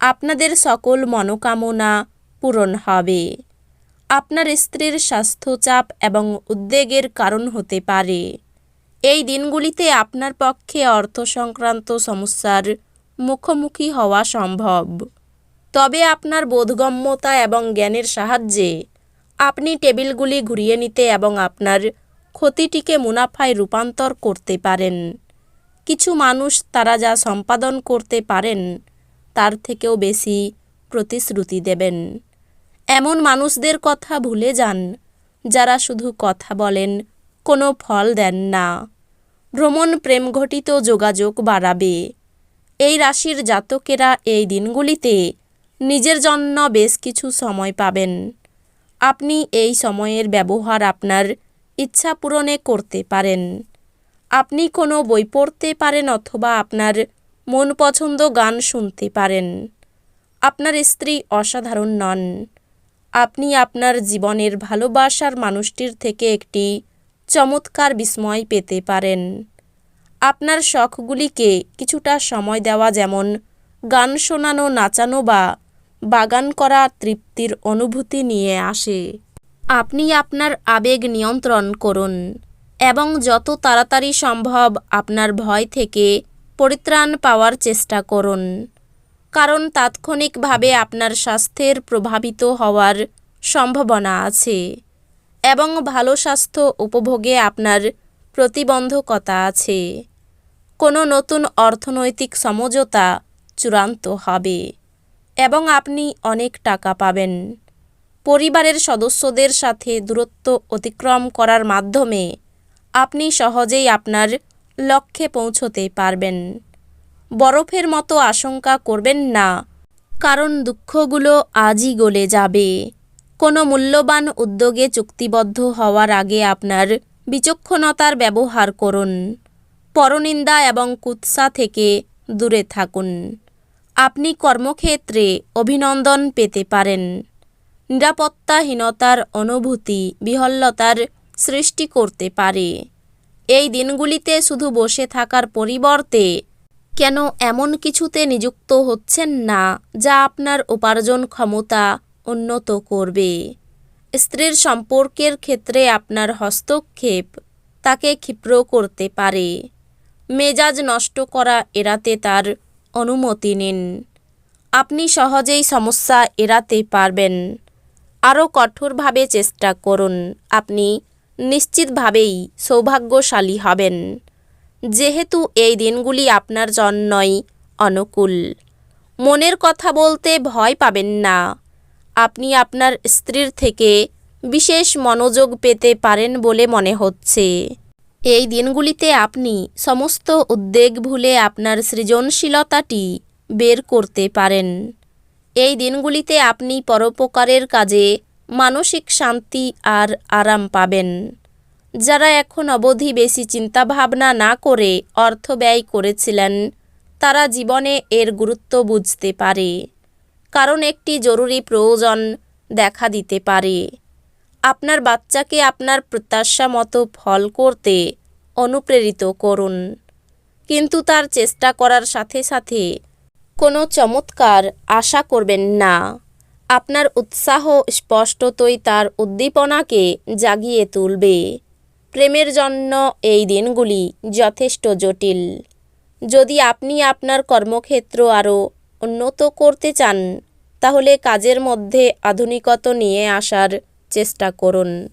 আপনাদের সকল মনোকামনা পূরণ হবে। আপনার স্ত্রীর স্বাস্থ্যচাপ এবং উদ্বেগের কারণ হতে পারে। এই দিনগুলিতে আপনার পক্ষে অর্থ সংক্রান্ত সমস্যার মুখোমুখি হওয়া সম্ভব। তবে আপনার বোধগম্যতা এবং জ্ঞানের সাহায্যে আপনি টেবিলগুলি ঘুরিয়ে নিতে এবং আপনার ক্ষতিটিকে মুনাফায় রূপান্তর করতে পারেন। কিছু মানুষ তারা যা সম্পাদন করতে পারেন তার থেকেও বেশি প্রতিশ্রুতি দেবেন। এমন মানুষদের কথা ভুলে যান, যারা শুধু কথা বলেন, কোনো ফল দেন না। ভ্রমণ প্রেমঘটিত যোগাযোগ বাড়াবে। এই রাশির জাতকেরা এই দিনগুলিতে নিজের জন্য বেশ কিছু সময় পাবেন। আপনি এই সময়ের ব্যবহার আপনার ইচ্ছা পূরণে করতে পারেন। আপনি কোনো বই পড়তে পারেন অথবা আপনার মন পছন্দ গান শুনতে পারেন। আপনার স্ত্রী অসাধারণ নন। আপনি আপনার জীবনের ভালোবাসার মানুষটির থেকে একটি চমৎকার বিস্ময় পেতে পারেন। আপনার শখগুলিকে কিছুটা সময় দেওয়া যেমন গান শোনানো, নাচানো বা বাগান করা তৃপ্তির অনুভূতি নিয়ে আসে। আপনি আপনার আবেগ নিয়ন্ত্রণ করুন এবং যত তাড়াতাড়ি সম্ভব আপনার ভয় থেকে পরিত্রাণ পাওয়ার চেষ্টা করুন। কারণ তাৎক্ষণিকভাবে আপনার স্বাস্থ্যের প্রভাবিত হওয়ার সম্ভাবনা আছে এবং ভালো স্বাস্থ্য উপভোগে আপনার প্রতিবন্ধকতা আছে। কোনো নতুন অর্থনৈতিক সমঝোতা চূড়ান্ত হবে এবং আপনি অনেক টাকা পাবেন। পরিবারের সদস্যদের সাথে দূরত্ব অতিক্রম করার মাধ্যমে আপনি সহজেই আপনার লক্ষ্যে পৌঁছতে পারবেন। বরফের মতো আশঙ্কা করবেন না, কারণ দুঃখগুলো আজই গলে যাবে। কোনো মূল্যবান উদ্যোগে চুক্তিবদ্ধ হওয়ার আগে আপনার বিচক্ষণতার ব্যবহার করুন। পরনিন্দা এবং কুৎসা থেকে দূরে থাকুন। আপনি কর্মক্ষেত্রে অভিনন্দন পেতে পারেন। নিরাপত্তাহীনতার অনুভূতি বিহল্লতার সৃষ্টি করতে পারে। এই দিনগুলিতে শুধু বসে থাকার পরিবর্তে কেন এমন কিছুতে নিযুক্ত হচ্ছেন না যা আপনার উপার্জন ক্ষমতা উন্নত করবে? স্ত্রীর সম্পর্কের ক্ষেত্রে আপনার হস্তক্ষেপ তাকে ক্ষিপ্র করতে পারে। মেজাজ নষ্ট করা এড়াতে তার অনুমতি নিন। আপনি সহজেই সমস্যা এড়াতে পারবেন। আরও কঠোরভাবে চেষ্টা করুন। আপনি নিশ্চিতভাবেই সৌভাগ্যশালী হবেন। যেহেতু এই দিনগুলি আপনার জন্যই অনুকূল। মনের কথা বলতে ভয় পাবেন না। আপনি আপনার স্ত্রীর থেকে বিশেষ মনোযোগ পেতে পারেন বলে মনে হচ্ছে। এই দিনগুলিতে আপনি সমস্ত উদ্বেগ ভুলে আপনার সৃজনশীলতাটি বের করতে পারেন। এই দিনগুলিতে আপনি পরোপকারের কাজে মানসিক শান্তি আর আরাম পাবেন। যারা এখন অবধি বেশি চিন্তাভাবনা না করে অর্থ ব্যয় করেছিলেন, তারা জীবনে এর গুরুত্ব বুঝতে পারে। কারণ একটি জরুরি প্রয়োজন দেখা দিতে পারে। আপনার বাচ্চাকে আপনার প্রত্যাশা মতো ফল করতে অনুপ্রেরিত করুন। কিন্তু তার চেষ্টা করার সাথে সাথে কোনো চমৎকার আশা করবেন না। আপনার উৎসাহ স্পষ্টতই তার উদ্দীপনাকে জাগিয়ে তুলবে। প্রেমের জন্য এই দিনগুলি যথেষ্ট জটিল। যদি আপনি আপনার কর্মক্ষেত্র আরও উন্নত করতে চান, তাহলে কাজের মধ্যে আধুনিকতা নিয়ে আসার চেষ্টা করুন।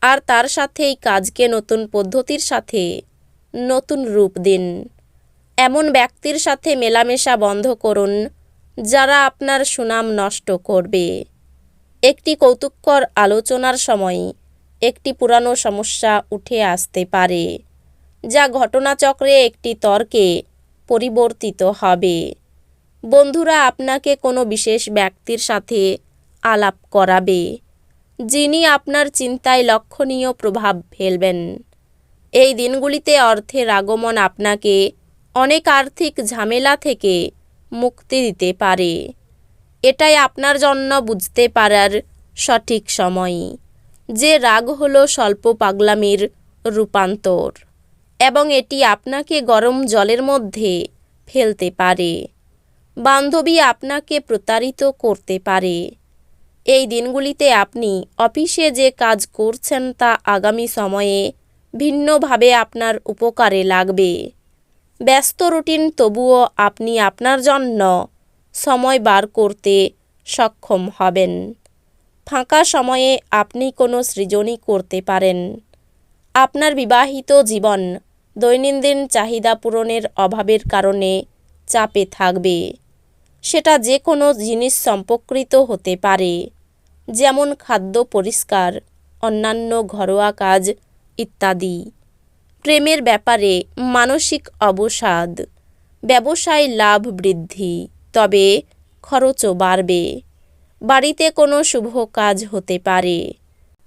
আর তার সাথেই কাজকে নতুন পদ্ধতির সাথে নতুন রূপ দিন। এমন ব্যক্তির সাথে মেলামেশা বন্ধ করুন যারা আপনার সুনাম নষ্ট করবে। একটি কৌতুককর আলোচনার সময় একটি পুরানো সমস্যা উঠে আসতে পারে, যা ঘটনাচক্রে একটি তর্কে পরিবর্তিত হবে। বন্ধুরা, আপনাকে কোনো বিশেষ ব্যক্তির সাথে আলাপ করাবে, যিনি আপনার চিন্তায় লক্ষণীয় প্রভাব ফেলবেন। এই দিনগুলিতে অর্থের আগমন আপনাকে অনেক আর্থিক ঝামেলা থেকে মুক্তি দিতে পারে। এটাই আপনার জন্য বুঝতে পারার সঠিক সময়। যে রাগ হলো স্বল্প পাগলামির রূপান্তর এবং এটি আপনাকে গরম জলের মধ্যে ফেলতে পারে। বান্ধবী আপনাকে প্রতারিত করতে পারে। এই দিনগুলিতে আপনি অফিসে যে কাজ করছেন তা আগামী সময়ে ভিন্নভাবে আপনার উপকারে লাগবে। ব্যস্ত রুটিন, তবুও আপনি আপনার জন্য সময় বার করতে সক্ষম হবেন। ফাঁকা সময়ে আপনি কোনো সৃজনই করতে পারেন। আপনার বিবাহিত জীবন দৈনন্দিন চাহিদা পূরণের অভাবের কারণে চাপে থাকবে। সেটা যে কোনো জিনিস সম্পর্কিত হতে পারে, যেমন খাদ্য পরিষ্কার, অন্যান্য ঘরোয়া কাজ ইত্যাদি। প্রেমের ব্যাপারে মানসিক অবসাদ। ব্যবসায় লাভ বৃদ্ধি, তবে খরচও বাড়বে। বাড়িতে কোনো শুভ কাজ হতে পারে।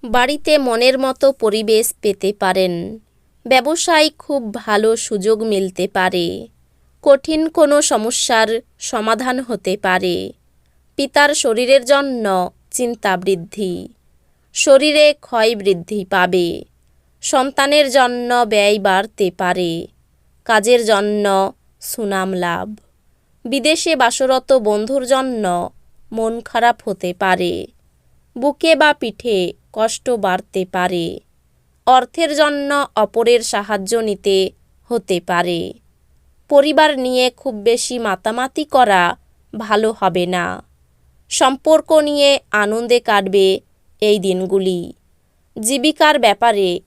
বাড়িতে মনের মতো পরিবেশ পেতে পারেন। ব্যবসায় খুব ভালো সুযোগ মিলতে পারে। কঠিন কোনো সমস্যার সমাধান হতে পারে। পিতার শরীরের জন্য চিন্তা বৃদ্ধি। শরীরে ক্ষয় বৃদ্ধি পাবে। সন্তানের জন্য ব্যয় বাড়তে পারে, কাজের জন্য সুনাম লাভ, বিদেশে বাসরত বন্ধুর জন্য মন খারাপ হতে পারে, বুকে বা পিঠে কষ্ট বাড়তে পারে, অর্থের জন্য অপরের সাহায্য নিতে হতে পারে। পরিবার নিয়ে খুব বেশি মাতামাতি করা ভালো হবে না। সম্পর্ক নিয়ে আনন্দে কাটবে এই দিনগুলি। জীবিকার ব্যাপারে